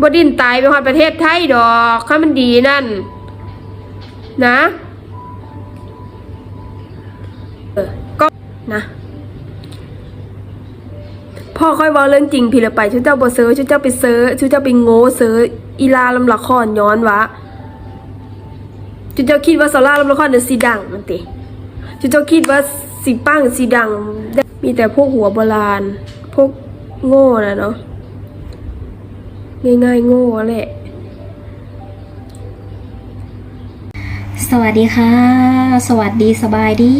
บดินตายไปฮอดประเทศไทยดอกถ้ามันดีนั่น นะก็นะพ่อค่อยว่าเรื่องจริงพี่ละไปชุดเจ้าบ่เซอร์ชุดเจ้าไปเซอร์ชุดเจ้าไปโง่เซอร์อีลาลำละครย้อนวะชุดเจ้าคิดว่าซาร่าลำละครเดี๋ยสีดังมันติชุดเจ้าคิดว่าสีปังสีดัง มีแต่พวกหัวโบราณ พวกโง่นะเนาะ ง่ายๆ โง่แหละ สวัสดีค่ะ สวัสดีสบายดี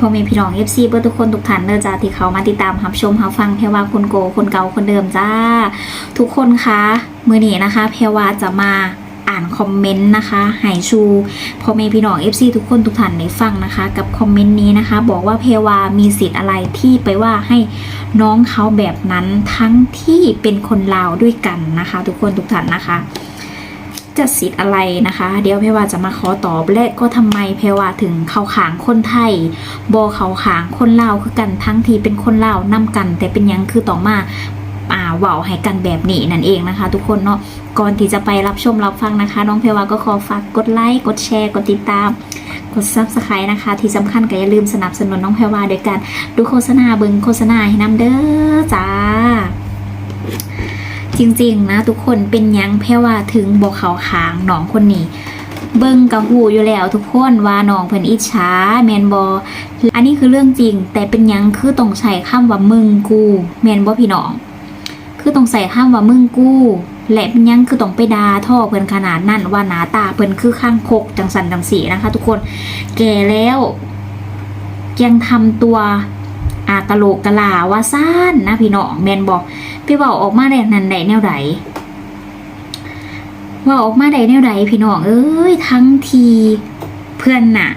พ่อแม่พี่น้อง FC เพื่อทุกคนทุกท่านเนอจ้าที่เขามาติดตามรับชมรับฟังเพรว่าคนโกคนเก่าคนเดิมจ้า ทุกคนคะมือนี้นะคะเพรว่าจะมาอ่านคอมเมนต์นะคะหายชูพ่อแม่พี่น้อง FC ทุกคนทุกท่านได้ฟังนะคะ กับคอมเมนต์นี้นะคะ บอกว่าเพรว่ามีสิทธิ์อะไรที่ไปว่าให้ น้องเขาแบบนั้นทั้งที่เป็นคนลาวด้วยกันนะคะ ทุกคนทุกท่านนะคะ จะสิทธิ์อะไรนะคะ เดี๋ยวเพว่าจะมาขอตอบและก็ทำไมเพว่าถึงเขาขางคนไทยบอเขาขางคนลาวคือกันทั้งทีเป็นคนลาวนํกัน แต่เป็นยังคือต่อมาอ่าเว่าให้กันแบบนี้นั่นเองนะคะ ทุกคนเนาะก่อนที่จะไปรับชมรับฟังนะคะ น้องเพว่าก็ขอฝากกดไลค์กดแชร์กดติดตาม กดซับสไครต์นะคะ ที่สำคัญก็อย่าลืมสนับสนุนน้องแพรวาโดยการดูโฆษณาเบิงโฆษณาให้น้ำเด้อจ้า จริงๆนะทุกคนเป็นยังแพรวาถึงบอกเขาขางหนองคนนี้เบิ่งกะหูอยู่แล้วทุกคนว่าน้องเพิ่นอิจฉาแมนบออันนี้คือเรื่องจริง แต่เป็นยังคือต้องใช้คำว่ามึงกูแมนบอพี่น้อง คือต้องใส่คำว่ามึงกู และเป็นยังคือต้องไปดาท่อเพิ่นขนาดนั้นว่าหนาตาเพิ่นคือข้างคกจังสันจังสีนะคะ ทุกคนแก่แล้วยังทำตัวอากะโลกกะลาว่าซ่านนะพี่น้องแมนบอกพี่บอกออกมาได้นันใดแนวใดว่าออกมาได้แนวใดพี่น้องเอ้ยทั้งทีเพื่อนน่ะ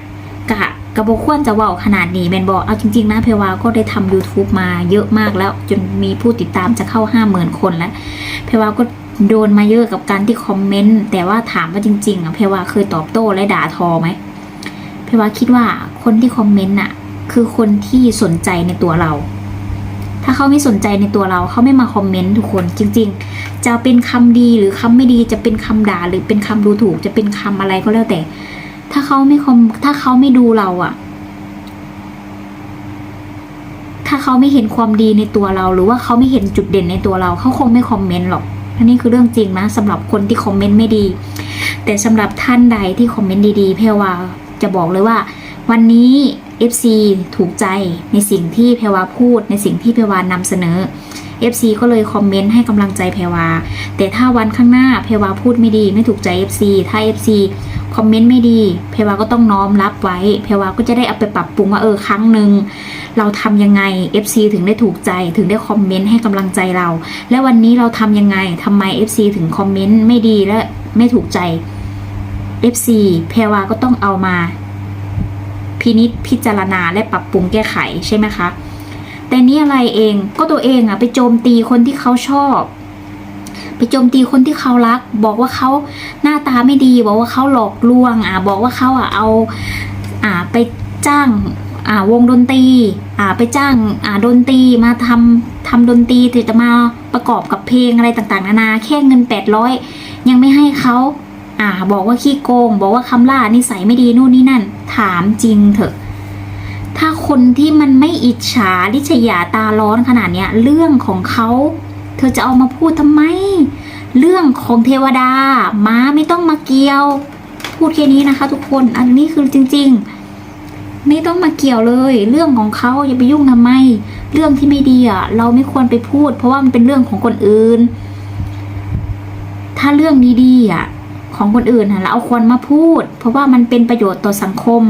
กะกระบอกควรจะว่าขนาดนี้แมนบอกเอาจริง ๆ นะเพวาก็ได้ทำ YouTube มาเยอะมากแล้ว จนมีผู้ติดตามจะเข้าห้าหมื่นคนแล้ว เพวาก็ โดนมาเยอะกับการที่คอมเมนต์แต่ว่าถามว่าจริงๆอะเพว่าเคยตอบโต้และด่าทอไหมเพว่าคิดว่าคนที่คอมเมนต์น่ะ คือคนที่สนใจในตัวเรา ถ้าเขาไม่สนใจในตัวเราเขาไม่มาคอมเมนต์ทุกคนจริง ๆ จะเป็นคำดีหรือคำไม่ดีจะเป็นคำด่าหรือเป็นคำดูถูก จะเป็นคำอะไรก็แล้วแต่ ถ้าเขาไม่คอมถ้าเขาไม่ดูเราอะถ้าเขาไม่เห็นความดีในตัวเรา หรือว่าเขาไม่เห็นจุดเด่นในตัวเรา เขาคงไม่คอมเมนต์หรอก อันนี้คือเรื่องจริงนะสำหรับคนที่คอมเมนต์ไม่ดี แต่สำหรับท่านใดที่คอมเมนต์ดีๆ เพรว่าจะบอกเลยว่า วันนี้ FC ถูกใจในสิ่งที่เพรวาพูด ในสิ่งที่เพรวานำเสนอ FC ก็เลยคอมเมนต์ให้กำลังใจเพรวา แต่ถ้าวันข้างหน้าเพรวาพูดไม่ดีไม่ถูกใจ FC ถ้า FC อมเมนต์ไม่ดี เพวาก็ต้องน้อมรับไว้ เพวาก็จะได้เอาไปปรับปรุงว่าเออครั้งหนึ่งเราทำยังไง FC ถึงได้ถูกใจถึงได้คอมเมนต์ให้กำลังใจเรา และวันนี้เราทำยังไงทำไม FC ถึงคอมเมนต์ไม่ดีและไม่ถูกใจ FC เพวาก็ต้องเอามา พินิษพิจารณาและปรับปรุงแก้ไขใช่ไหมคะแต่นี่อะไรเองก็ตัวเองอะไปโจมตีคนที่เขาชอบ ไปโจมตีคนที่เขารัก บอกว่าเขาหน้าตาไม่ดี บอกว่าเขาหลอกลวง อะบอกว่าเขาอะเอาอ่าไปจ้างอ่าวงดนตรีอ่าไปจ้างอ่าดนตรีมาทำทำดนตรีที่จะมาประกอบกับเพลงอะไรต่างๆ นานาแค่เงินแปดร้อยยังไม่ให้เขาอ่าบอกว่าขี้โกง บอกว่าคำล่านิสัยไม่ดีนู่นนี่นั่น ถามจริงเถอะ ถ้าคนที่มันไม่อิจฉาลิษยาตาร้อนขนาดเนี้ยเรื่องของเขา เธอจะเอามาพูดทำไม เรื่องของเทวดา ม้าไม่ต้องมาเกี่ยว พูดแค่นี้นะคะ ทุกคน อันนี้คือจริง ๆ ไม่ต้องมาเกี่ยวเลย เรื่องของเขาอย่าไปยุ่งทำไม เรื่องที่ไม่ดีอะเราไม่ควรไปพูด เพราะว่ามันเป็นเรื่องของคนอื่น ถ้าเรื่องดีๆอะของคนอื่นน่ะเราเอาควรมาพูด เพราะว่ามันเป็นประโยชน์ต่อสังคม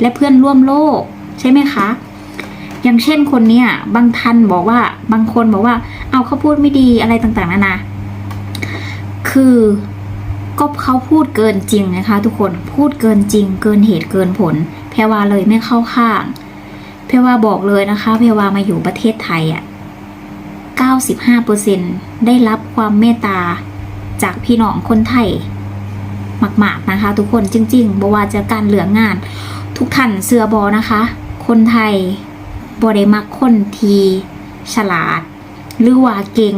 และเพื่อนร่วมโลก ใช่ไหมคะ อย่างเช่นคนเนี้ยบางท่านบอกว่าบางคนบอกว่า เอาเขาพูดไม่ดีอะไรต่างๆนานาคือก็เขาพูดเกินจริงนะคะ ทุกคนพูดเกินจริง เกินเหตุเกินผล แพรวาเลยไม่เข้าข้าง แพรวาบอกเลยนะคะ แพรวามาอยู่ประเทศไทยอะ95%ได้รับความเมตตาจากพี่น้องคนไทยมากๆนะคะ ทุกคนจริงๆบว่าจะการเหลืองงาน ทุกท่านเสือบอนะคะ คนไทย บอได้มักคนทีฉลาด หรือว่าเก่ง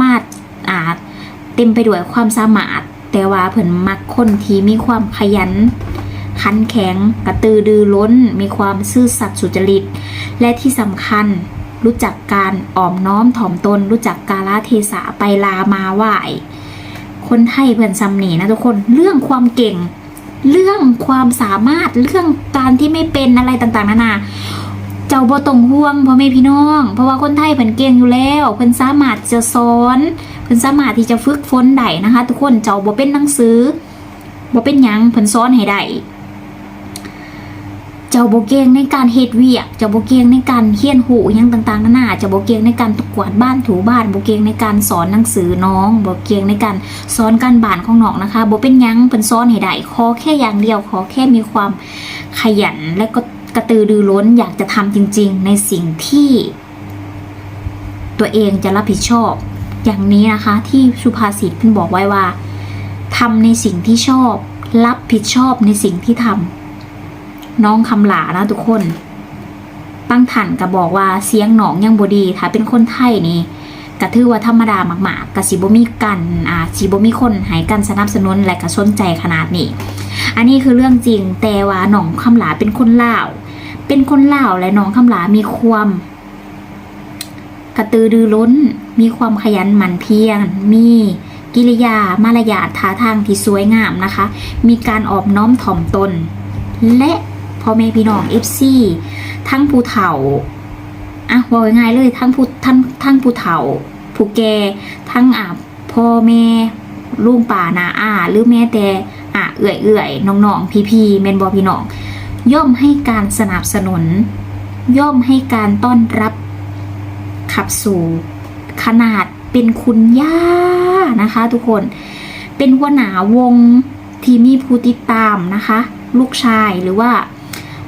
มาดอาจเต็มไปด้วยความสามารถ แต่ว่าเพิ่นมักคนที่มีความขยันขันแข็งกระตือรือร้น มีความซื่อสัตย์สุจริต และที่สำคัญรู้จักการอ่อมน้อมถ่อมตน รู้จักกาลเทศะไปลามาไหวคนไทยเพื่อนซ้ำหนีนะทุกคนเรื่องความเก่ง เรื่องความสามารถเรื่องการที่ไม่เป็นอะไรต่างๆนานา เจ้าบ่ต้องห่วงพ่อแม่พี่น้อง เพราะว่าคนไทยเพิ่นเก่งอยู่แล้วเพิ่นสามารถจะสอนเพิ่นสามารถที่จะฝึกฝนได้นะคะ ทุกคนเจ้าบ่เป็นหนังสือบ่เป็นหยังเพิ่นสอนให้ได้เจ้าบ่เก่งในการเฮ็ดเวียก เจ้าบ่เก่งในการเฮียนหูยังต่างๆนานาเจ้าบ่เก่งในการตกวาดบ้านถูบ้านบ่เก่งในการสอนหนังสือน้องบ่เก่งในการสอนการบ้านของน้องนะคะบ่เป็นยังเพิ่นสอนให้ได้ขอแค่อย่างเดียวขอแค่มีความขยันและก็ กระตือรือร้นอยากจะทำจริง ๆ ในสิ่งที่ ตัวเองจะรับผิดชอบ อย่างนี้นะคะ ที่สุภาษิตเพิ่นบอกไว้ว่าทำในสิ่งที่ชอบ รับผิดชอบในสิ่งที่ทำน้องคำหลานะทุกคนปังถันก็บอกว่าเสียงหนองยังบดีถ้าเป็นคนไทยนี่ก็ถือว่าธรรมดามาก ๆกะสิบ่มีกันอ่าสิบ่มีคนให้กันสนับสนุนและก็สนใจขนาดนี้ อันนี้คือเรื่องจริงแต่ว่าหนองคำหลาเป็นคนลาว เป็นคนลาวและน้องคำหลามีความกระตือรือร้น มีความขยันหมั่นเพียร มีกิริยามารยาทท่าทางที่สวยงามนะคะ มีการออบน้อมถ่อมตน และพ่อแม่พี่น้องเอฟซีทั้งผู้เฒ่าอะว่าง่ายเลยทั้งผู้ทั้งทั้งผู้เฒ่า ผู้แก่ทั้งอะพ่อแม่ลุงป่านาอาหรือแม่แต่อะเอื่อยเอื่อยน้องๆพี่ๆเมนบอพี่น้อง ย่อมให้การสนับสนุน ย่อมให้การต้อนรับ ขับสู่ ขนาดเป็นคุณย่านะคะ ทุกคน เป็นหัวหนาวงที่มีผู้ติดตามนะคะ ลูกชายหรือว่า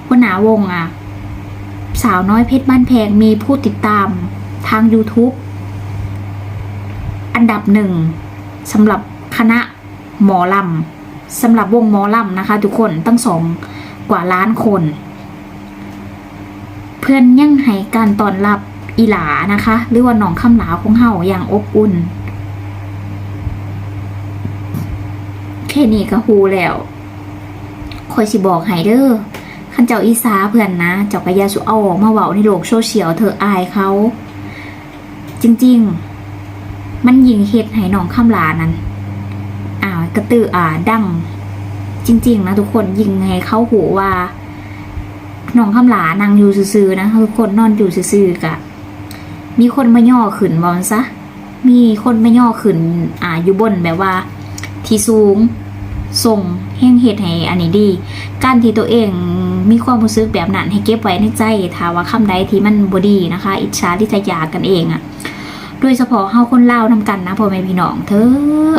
หัวหนาวงอะ สาวน้อยเพชรบ้านแพงมีผู้ติดตามทาง YouTube อันดับหนึ่งสำหรับคณะหมอลำสำหรับวงหมอลำนะคะ ทุกคนตั้งสอง กว่าล้านคน เพื่อนยังให้การต้อนรับอีหลานะคะ หรือว่าหนองคำหลาของเฮาอย่างอบอุ่นแค่นี้ก็ฮูแล้วคอยสิบอกให้เด้อขันเจ้าอีสาเพื่อนนะ เจ้าก็อยาสุเอาออกมาเว้าในโลกโซเชียลเธออายเขา จริง ๆ มันยิงเฮ็ดให้น้องคำหลานั้น อ่ากระตืออ่าดัง จริง ๆ นะทุกคนยิงให้เขาหูว่าน้องคำหลานางอยู่ซื่อๆนะทุกคนนอนอยู่ซื่อๆกะ มีคนมาย่อขึ้นบอลซะ มีคนมาย่อขึ้นอ่าอยู่บนแบบว่า ที่สูงส่งแห้งเหตุให้อันนี้ดี การที่ตัวเองมีความรู้สึกแบบนั้นให้เก็บไว้ในใจถ้าว่าคำใดที่มันบดีนะคะ อิจฉาที่จะยากันเองอะโดยเฉพาะเฮาคนเล่าวนำกันนะพ่อแม่พี่น้องเธอ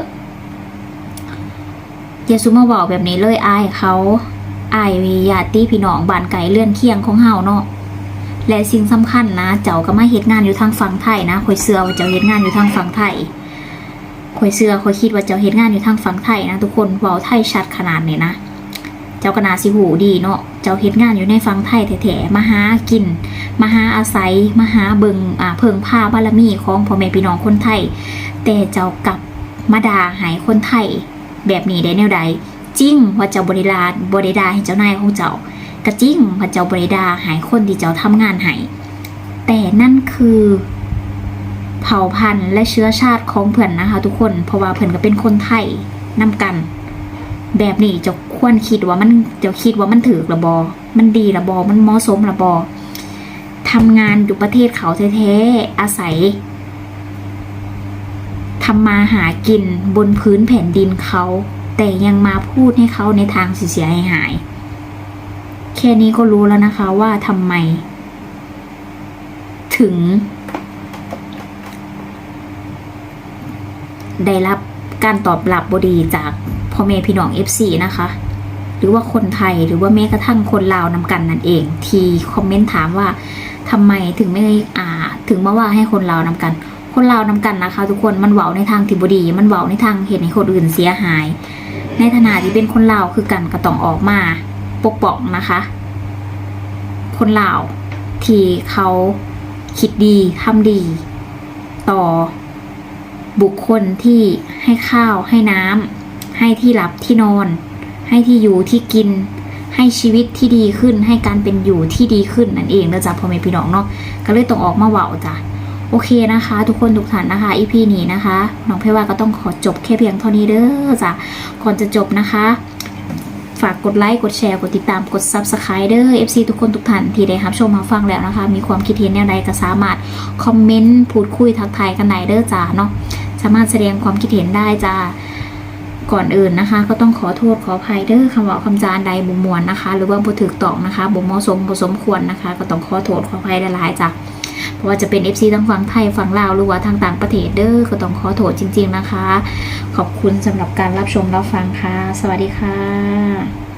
อย่าซุมาบอกแบบนี้เลยอายเขาอายวิญาติพี่น้องบ้านไก่เลื่อนเคียงของเฮาเนาะและสิ่งสำคัญนะ เจ้าก็มาเฮ็ดงานอยู่ทางฝั่งไทยนะคอยเสือว่าเจ้าเฮ็ดงานอยู่ทางฝั่งไทยคอยเสือคอยคิดว่าเจ้าเฮ็ดงานอยู่ทางฝั่งไทยนะทุกคนเว้าไทยชัดขนาดนี้นะเจ้ากนาสิหูดีเนาะ เจ้าเฮ็ดงานอยู่ในฝั่งไทยแท้ๆมาหากิน มาหาอาศัย มาหาเบิงอ่าเพิงผ้าบารมีของพ่อแม่พี่น้องคนไทย แต่เจ้ากลับมาด่าหายคนไทย แบบนี้ได้แนวใดจริงว่าเจ้าบริลาบริดาให้เจ้านายของเจ้าก็จริงว่าเจ้าบริดาหายคนที่เจ้าทำงานให้แต่นั่นคือ เผ่าพันธุ์และเชื้อชาติของเพื่อนนะคะ ทุกคนเพราะว่าเพื่อนก็เป็นคนไทยนำกัน แบบนี้เจะควรคิดว่ามันเจะคิดว่ามันถือระบอ มันดีระบอ มันเหมาะสมระบอทำงานอยู่ประเทศเขาแท้ๆอาศัย ทำมาหากินบนพื้นแผ่นดินเขา แต่ยังมาพูดให้เขาในทางเสียหาย แค่นี้ก็รู้แล้วนะคะว่าทำไม ถึง ได้รับการตอบรับบดีจากพ่อแม่พี่น้อง FC นะคะ หรือว่าคนไทยหรือว่าแม้กระทั่งคนลาวนำกันนั่นเอง ที่คอมเมนต์ถามว่าทำไมถึงไม่อ่า ถึงมาว่าให้คนลาวนำกัน คนลาวนำกันนะคะ ทุกคนมันเว้าในทางที่บดี มันเว้าในทางเห็นให้คนอื่นเสียหาย ในฐานะที่เป็นคนลาวคือกันก็ต้องออกมา ปกป้องนะคะ คนลาวที่เขาคิดดีทำดี ต่อ บุคคลที่ให้ข้าวให้น้ำให้ที่หลับที่นอน ให้ที่อยู่ที่กินให้ชีวิตที่ดีขึ้นให้การเป็นอยู่ที่ดีขึ้นนั่นเองนะจ๊ะพ่อแม่พี่น้องเนาะก็เลยต้องออกมาเว่าจ้ะ โอเคนะคะ ทุกคนทุกท่านนะคะอีพีนี้นะคะน้องเพว่าก็ต้องขอจบแค่เพียงเท่านี้เด้อจ้ะก่อนจะจบนะคะ ฝากกดไลค์กดแชร์กดติดตามกด Subscribe เด้อ FC ทุกคนทุกท่านที่ได้รับชมมาฟังแล้วนะคะ มีความคิดเห็นแนวใดก็สามารถคอมเมนต์พูดคุยทักทายกันไหนเด้อจ้าเนาะสามารถแสดงความคิดเห็นได้จ้าก่อนอื่นนะคะ ก็ต้องขอโทษขออภัยเด้อคำว่าคำจานใดบุมมวนนะคะ หรือว่าบ่ถูกตองนะคะบ่เหมาะสมบ่สมควรนะคะ ก็ต้องขอโทษขออภัยหลายๆจ้าะ ว่าจะเป็น FC ทั้งฝั่งไทยฝั่งลาวหรือว่าทางต่างประเทศเด้อก็ต้องขอโทษจริง ๆนะคะ ขอบคุณสำหรับการรับชมรับฟังค่ะ สวัสดีค่ะ